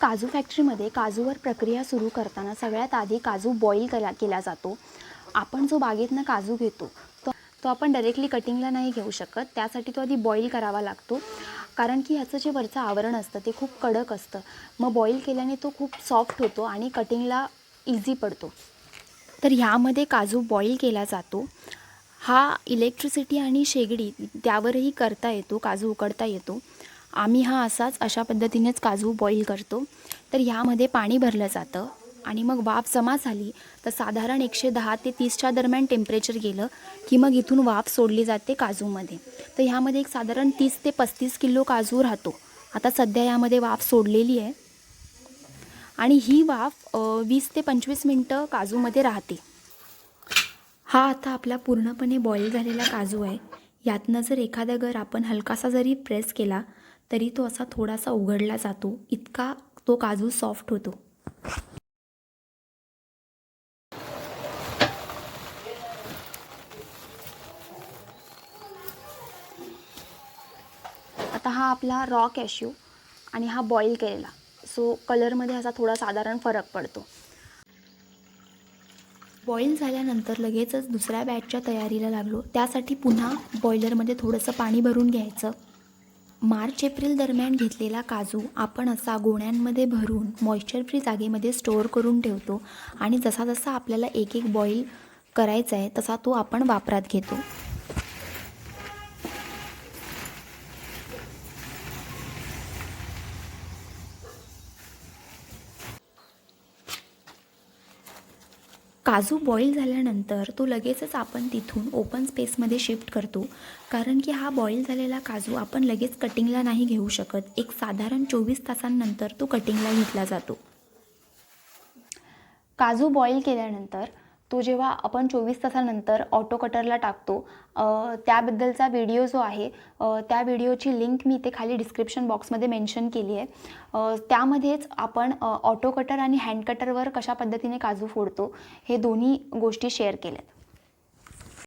काजू फॅक्टरीमध्ये काजूवर प्रक्रिया सुरू करताना सगळ्यात आधी काजू बॉईल केला केला जातो. आपण जो बागेतनं काजू घेतो तो तो आपण डायरेक्टली कटिंगला नाही घेऊ शकत. त्यासाठी तो आधी बॉईल करावा लागतो. कारण की ह्याचं जे वरचं आवरण असतं ते खूप कडक असतं. मग बॉईल केल्याने तो खूप सॉफ्ट होतो आणि कटिंगला इझी पडतो. तर ह्यामध्ये काजू बॉईल केला जातो. हा इलेक्ट्रिसिटी आणि शेगडी त्यावरही करता येतो काजू उकडता येतो. आम्ही हा असाच अशा पद्धतीनेच काजू बॉईल करतो. तर ह्यामध्ये पाणी भरलं जातं आणि मग वाफ जमा झाली तर साधारण एकशे दहा ते तीसच्या दरम्यान टेम्परेचर गेलं की मग इथून वाफ सोडली जाते काजूमध्ये. तर ह्यामध्ये एक साधारण तीस ते पस्तीस किलो काजू राहतो. आता सध्या यामध्ये वाफ सोडलेली आहे. आणि ही वाफ वीस ते पंचवीस मिनटं काजूमध्ये राहते. हा आता आपला पूर्णपणे बॉईल झालेला काजू आहे. यातनं जर एखादा गर आपण हलकासा जरी प्रेस केला तरी तो असा थोडासा उघडला जातो. इतका तो काजू सॉफ्ट होतो. आता हा आपला रॉ कॅश्यू आणि हा बॉईल केलेला. सो कलरमध्ये असा थोडा साधारण फरक पडतो. बॉईल झाल्यानंतर लगेचच दुसऱ्या बॅचच्या तयारीला लागलो. त्यासाठी पुन्हा बॉयलरमध्ये थोडंसं पाणी भरून घ्यायचं. मार्च एप्रिल दरम्यान घेतलेला काजू आपण असा गोण्यांमध्ये भरून मॉइश्चर फ्री जागेमध्ये स्टोअर करून ठेवतो. आणि जसा जसा आपल्याला एक एक बॉईल करायचा आहे तसा तो आपण वापरात घेतो. काजू बॉईल झाल्यानंतर तो लगेचच आपण तिथून ओपन स्पेसमध्ये शिफ्ट करतो. कारण की हा बॉईल झालेला काजू आपण लगेच कटिंगला नाही घेऊ शकत. एक साधारण चोवीस तासांनंतर तो कटिंगला घेतला जातो. काजू बॉईल केल्यानंतर तो जेव्हा आपण चोवीस तासानंतर ऑटो कटरला टाकतो त्याबद्दलचा व्हिडिओ जो आहे त्या व्हिडिओची लिंक मी इथे खाली डिस्क्रिप्शन बॉक्समध्ये मेन्शन केली आहे. त्यामध्येच आपण ऑटो कटर आणि हँड कटरवर कशा पद्धतीने काजू फोडतो हे दोन्ही गोष्टी शेअर केल्यात.